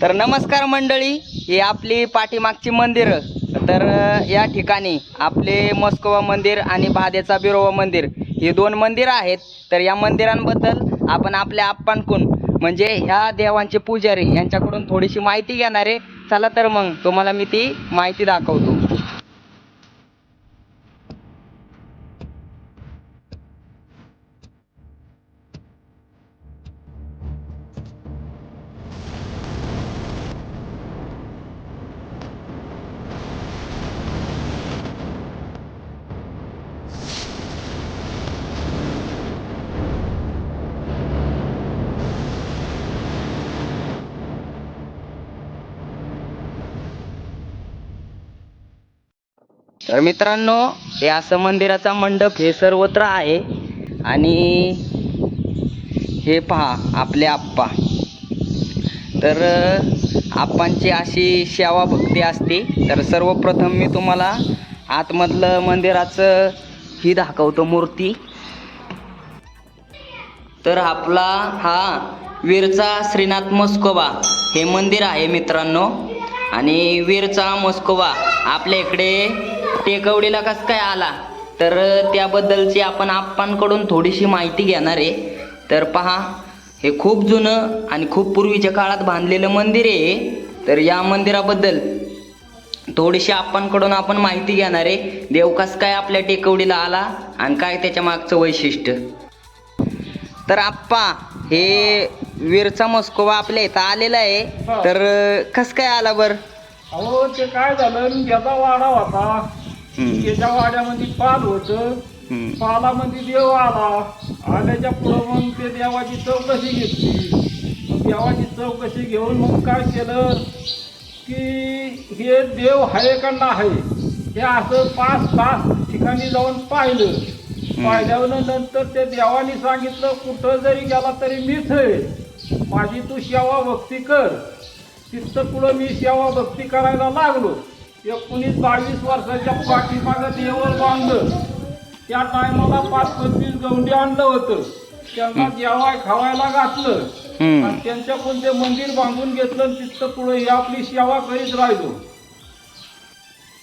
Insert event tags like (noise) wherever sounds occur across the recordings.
तर नमस्कार मंडळी ही आपली पाठीमागची मंदिरं. तर या ठिकाणी आपले मस्कोवा मंदिर आणि भादेचा बिरोवा मंदिर ही दोन मंदिरं आहेत. तर या मंदिरांबद्दल आपण आपल्या आप्पांकडून म्हणजे ह्या देवांचे पुजारी यांच्याकडून थोडीशी माहिती घेणार आहे. चला तर मग तुम्हाला मी ती माहिती दाखवतो. तर मित्रांनो हे असं मंदिराचा मंडप हे सर्वत्र आहे. आणि हे पहा आपले आप्पा. तर आप्पांची अशी सेवा भक्ती असते. तर सर्वप्रथम मी तुम्हाला आतमधलं मंदिराचं ही दाखवतो मूर्ती. तर आपला हा वीरचा श्रीनाथ मस्कोबा हे मंदिर आहे मित्रांनो. आणि वीरचा मस्कोबा आपल्या इकडे टेकवडीला कसं काय आला? तर त्याबद्दलची आपण आप्पांकडून थोडीशी माहिती घेणार आहे. तर पहा हे खूप जुनं आणि खूप पूर्वीच्या काळात बांधलेलं मंदिर आहे. तर या मंदिराबद्दल थोडीशी आप्पांकडून आपण माहिती घेणार आहे. देव कसं काय आपल्या टेकवडीला आला आणि काय त्याच्या मागचं वैशिष्ट्य? तर आप्पा हे वीरचा मस्कोबा आपल्या इथं आलेला आहे. तर कस काय आला बर? अहो ते काय झालं? वाडा होता. त्याच्या वाड्यामध्ये पाल होत. पालामध्ये देव आला. आल्याच्या पुढं मग ते देवाची चौकशी घेतली. मग देवाची चौकशी घेऊन मग काय केलं की हे देव आहे का नाही हे असं पाच पाच ठिकाणी जाऊन पाहिलं. पाहिल्यावर नंतर त्या देवाने सांगितलं कुठं जरी गेला तरी मीच आहे माझी तू सेवा भक्ती कर. तिथं पुढं मी सेवा भक्ती करायला लागलो. एकोणीस बावीस वर्षाच्या पाठीमागं देवर बांधलं त्या टायमाला पाच पंचवीस गवंडी आणलं होतं. त्यांना जेवाय खावायला घातलं. आणि त्यांच्याकडून ते मंदिर बांधून घेतलं तिथं पुढे ही आपली सेवा करीत राहिलो.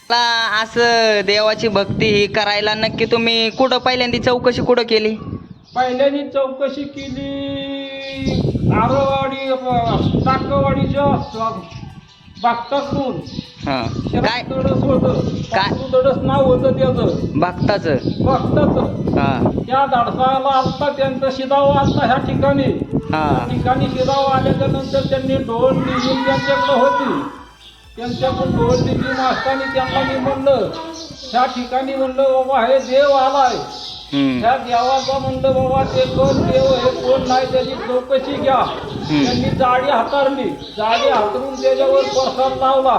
मला असं देवाची भक्ती ही करायला नक्की तुम्ही कुठं पहिल्यांदा चौकशी कुठं केली? पहिल्यानी चौकशी केली आरोवाडी टाकवाडीच्या बागताकडून हा. काय? दडस होतं. काय? दडस नाव होतं त्याचं. बागताचं. हा. त्या दाडसाला आलता त्यांचा शिदाव आलता ह्या ठिकाणी. हा. त्या ठिकाणी शिदाव आल्याच्यानंतर त्यांनी ढोल निघून त्यांच्याकडे होती. त्यांच्याकडून ढोल निघून असताना त्यांना मी म्हणलं ह्या ठिकाणी म्हणलं बाबा हे देव आलाय. ह्या देवाचा म्हणलं बाबा ते कोण देव हे कोण नाही त्याची चौकशी घ्या. त्यांनी जाडी हातारली. जाडी हातरून त्याच्यावर प्रसाद लावला.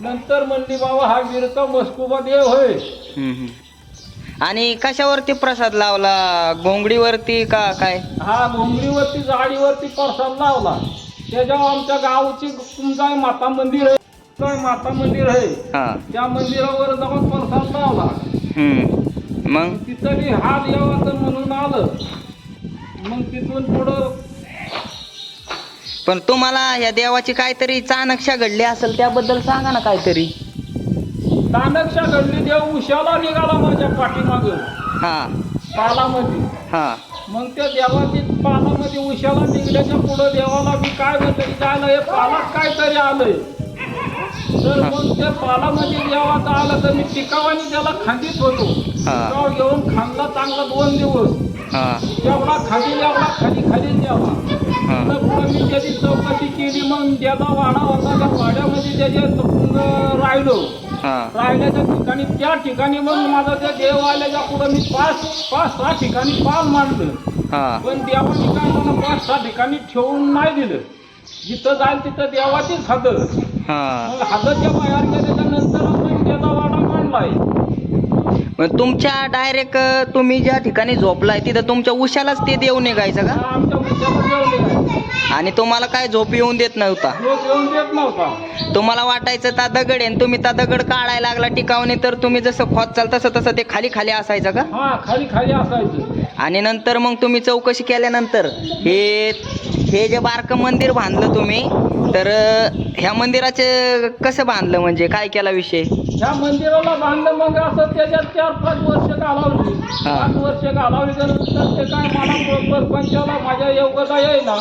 नंतर म्हणली बाबा हा वीरचा मस्कुबा देव होय हम्म. आणि कशावरती प्रसाद लावला? घोंगडीवरती का काय? हा घोंगडीवरती जाडीवरती प्रसाद लावला. त्याच्यावर आमच्या गावची तुमचा माता मंदिर आहे. माता मंदिर आहे. हा. त्या मंदिरावर जाऊन प्रसाद लावला. हम्म. मग? तिथं बी हा देवाचं म्हणून आलं. मग तिथून पुढं पण तुम्हाला या देवाची काहीतरी चाणक्षा घडली असेल त्याबद्दल सांगा ना काहीतरी. दानक्षा घडली देव उशाला निघाला माझ्या पाठीमाग. हा. पालामध्ये. हा. मग त्या देवाची पालामध्ये उशाला निघल्याच्या पुढं देवाला मी काय म्हणलं की काय हे पालात काहीतरी आलंय. मग त्या पालामध्ये देवाचं आलं तर मी टिकावानी त्याला खांदीत होतो. टिकाव घेऊन खांदला चांगला दोन दिवस. एवढा खाली एवढा खाली खाली द्यावा तर पुढं मी त्याची चौकशी केली मग ज्याचा वाडा होता त्या वाड्यामध्ये त्याच्या राहिलो. हा. राहिल्याच्या ठिकाणी त्या ठिकाणी मग माझा त्या देव आल्याच्या पुढं मी पाच पाच सहा ठिकाणी पाल मांडलं. पण देवाने काय मला पाच सहा ठिकाणी ठेवून नाही दिलं. जिथं जाईल तिथं देवाचीच हद हा. मग आपण त्याचा मांडलाय. तुमच्या डायरेक्ट तुम्ही ज्या ठिकाणी झोपलाय तिथं तुमच्या उशालाच ते देव निघायचं का? आणि तुम्हाला काय झोप येऊन देत नव्हता? लोक येऊन देत नव्हता. तुम्हाला वाटायचं ता दगड आहे आणि तुम्ही ता दगड काढायला लागला टिकावणे तर तुम्ही जसं खोत चाल तसं तसं ते खाली खाली असायचं का? हा खाली खाली असायचं. आणि नंतर मग तुम्ही चौकशी केल्यानंतर हे हे जे बारकं मंदिर बांधलं तुम्ही तर ह्या मंदिराचे कसं बांधलं म्हणजे? काय केला विषय? ह्या मंदिराला बांधलं मग असं त्याच्यात चार पाच वर्ष घालावली. हा. पाच वर्ष घालावली तर नंतर ते काय मला बरोबर पंचाला माझ्या योगदा येईना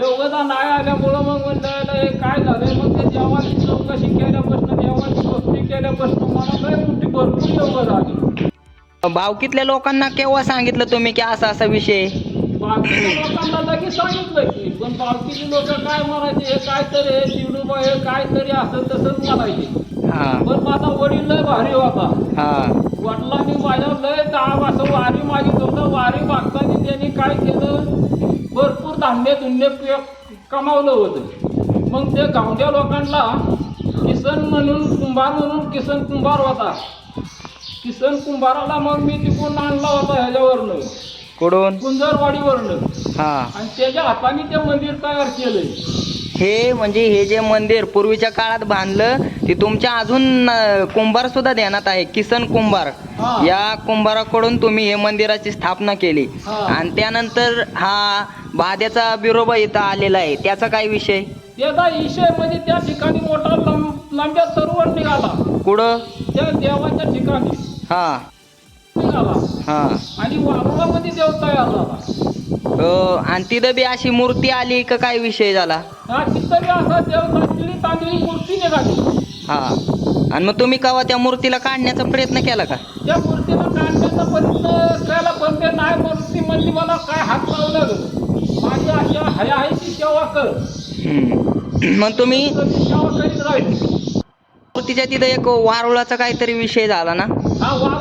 योगदा नाही आल्यामुळं मग म्हणलं हे काय झालंय? मग ते देवाची चौकशी केल्यापासून देवाची भक्ती केल्यापासून मला लय मोठी भरपूर योगदा आली. भावकीतल्या लोकांना केव्हा सांगितलं तुम्ही की असा असा विषय? बाकीच्या लोकांना लगेच सांगितलं की पण बाकीची लोक काय म्हणायचे? हे काहीतरी हे शिवडूबा हे काहीतरी असं तसंच म्हणायचे. पण माझा वडील लय भारी होता. वडिलांनी माझ्या लय दाब असं वारी मागित होतं वारी मागताना त्यांनी काय केलं? भरपूर धान्य धुन्य कमावलं होतं. मग ते गावच्या लोकांना किसन म्हणून कुंभार म्हणून किसन कुंभार होता. किसन कुंभाराला मग मी तिकडून आणला होता ह्याच्यावरनं. कुठून? कुंजरवाडीवरनं. हा. आणि त्याच्या हाताने ते मंदिर तयार केलंय. हे म्हणजे हे जे मंदिर पूर्वीच्या काळात बांधलं ते तुमच्या अजून अं, कुंभार सुद्धा ध्यानात आहे किसन कुंभार. हा. या कुंभाराकडून तुम्ही हे मंदिराची स्थापना केली. हा. आणि त्यानंतर हा भाद्याचा बिरोबा इथं आलेला आहे. त्याचा काय विषय? त्याचा विषय म्हणजे त्या ठिकाणी मोठा लंब लांब्या सरोवर निघाला. कुठं? त्या देवाच्या ठिकाणी. हा. हा. आणि वारुळामध्ये देव तयार झाला. आणि तिथं बी अशी मूर्ती आली का काय विषय झाला? हा तिथं बी असा देव तांदळी तांदळी मूर्ती निघाली. हा. आणि मग तुम्ही कवा त्या मूर्तीला काढण्याचा प्रयत्न केला का? त्या मूर्तीला काढण्याचा प्रयत्न केला पण ते नाही मूर्ती म्हणजे मला काय हात लावलं माझी अशा हयाहीची सेवा कर. हम्म. (clears throat) मग तुम्ही? तर ती सेवा करीत राहिली. मूर्तीच्या तिथं एक वारुळाचा काहीतरी विषय झाला ना? हा हा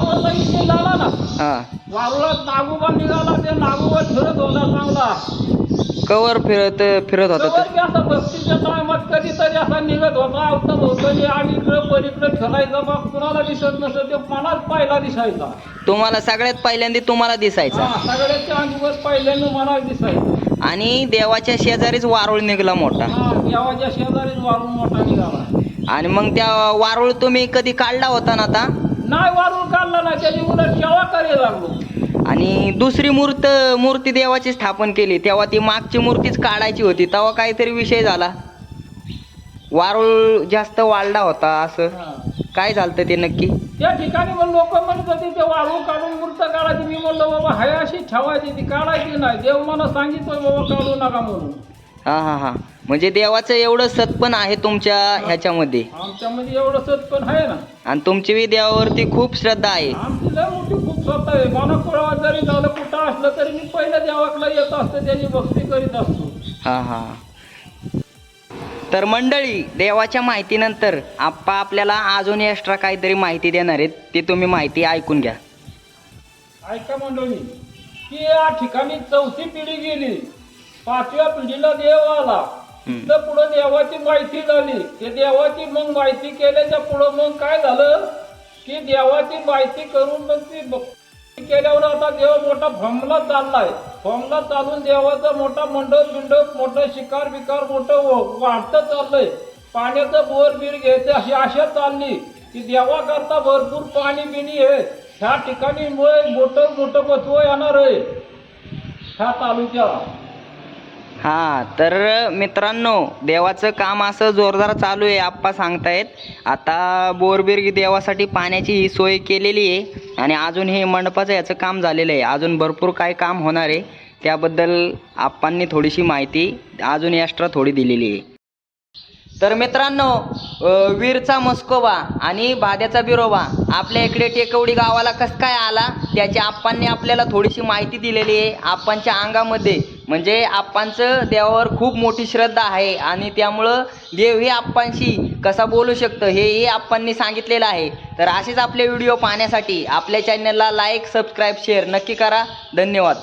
वारुळात नागोबा निघाला ते नागोबा फिरत होता चांगला. कवर फिरत फिरत होता असा भक्तीच्या टायमात कधीतरी असा निघत होता अवतत होतं आणि इकडं पलीकडं फिरायचा मग कुणाला दिसत नसत ते मनात पहिला दिसायचा. तुम्हाला सगळ्यात पहिल्यांदा तुम्हाला दिसायचा. सगळ्याच्या अंगवर पहिल्यानं मला दिसायचं. आणि देवाच्या शेजारीच वारुळ निघला मोठा. हा देवाच्या शेजारीच वारून मोठा निघाला. आणि मग त्या वारुळ तुम्ही कधी काढला होता ना आता? नाही वारून काढला सेवा करायला लागलो. आणि दुसरी मूर्त मूर्ती देवाची स्थापन केली. तेव्हा ती मागची मूर्तीच काढायची होती. तेव्हा काहीतरी विषय झाला. वारुळ जास्त वाढला होता असं. काय झालं ते नक्की? त्या ठिकाणी मग लोक म्हणत होते ते वाळू काढून मूर्त काढायची. मी म्हणलो बाबा हाय अशी ठेवायची ती काढायची नाही. देव मला सांगितलं बाबा काढू नका म्हणून. हा हा हा. म्हणजे देवाचं एवढं सत्पण आहे तुमच्या ह्याच्यामध्ये. आमच्यामध्ये एवढं सत पण आहे ना. आणि तुमची बी देवावरती खूप श्रद्धा आहे. आमची लय मोठी खूप स्वतः आहे. मला जरी झालं कुठं असलं तरी मी पहिल्या देवाकडे येत असतो त्याची भक्ती करीत असतो. हा हा. तर मंडळी देवाच्या माहितीनंतर आप्पा आपल्याला अजून एक्स्ट्रा काहीतरी माहिती देणार आहेत. ती तुम्ही माहिती ऐकून घ्या. ऐका मंडळी की या ठिकाणी चौथी पिढी गेली. पाचव्या पिढीला देव आला. तर पुढं देवाची माहिती झाली. ते देवाची मग माहिती केल्याच्या पुढे मग काय झालं? की देवाची माहिती करून मग ती केल्यावर आता देव मोठा भमला चाललाय. भमला चालून देवाचा मोठा मंडप बिंडप मोठं शिकार बिकार मोठं वाढत वाढतं चाललंय. पाण्याचं बोर बीर घ्यायचं अशी आशा चालली. की देवाकरता भरपूर पाणी बिणी आहे. ह्या ठिकाणी मुळे मोठं मोठं बसव येणार आहे. ह्या तालुक्याला. हा तर मित्रांनो देवाचं काम असं जोरदार चालू आहे आप्पा सांगतायत. आता बोरबिर्गी देवासाठी पाण्याची ही सोय केलेली आहे आणि अजून हे मंडपाचं याचं काम झालेलं आहे. अजून भरपूर काय काम होणार आहे. त्याबद्दल आप्पांनी थोडीशी माहिती अजून एक्स्ट्रा थोडी दिलेली आहे. तर मित्रांनो वीरचा मस्कोबा आणि भाद्याचा बिरोबा आपल्या इकडे टेकवडी गावाला कसं काय आला त्याची आप्पांनी आपल्याला थोडीशी माहिती दिलेली आहे. आप्पांच्या अंगामध्ये म्हणजे आप्पांचं देवावर खूप मोठी श्रद्धा आहे आणि त्यामुळं देव हे आप्पांशी कसा बोलू शकतं हेही आप्पांनी सांगितलेलं आहे. तर असेच आपले व्हिडिओ पाहण्यासाठी आपल्या चॅनलला लाईक सबस्क्राईब शेअर नक्की करा. धन्यवाद.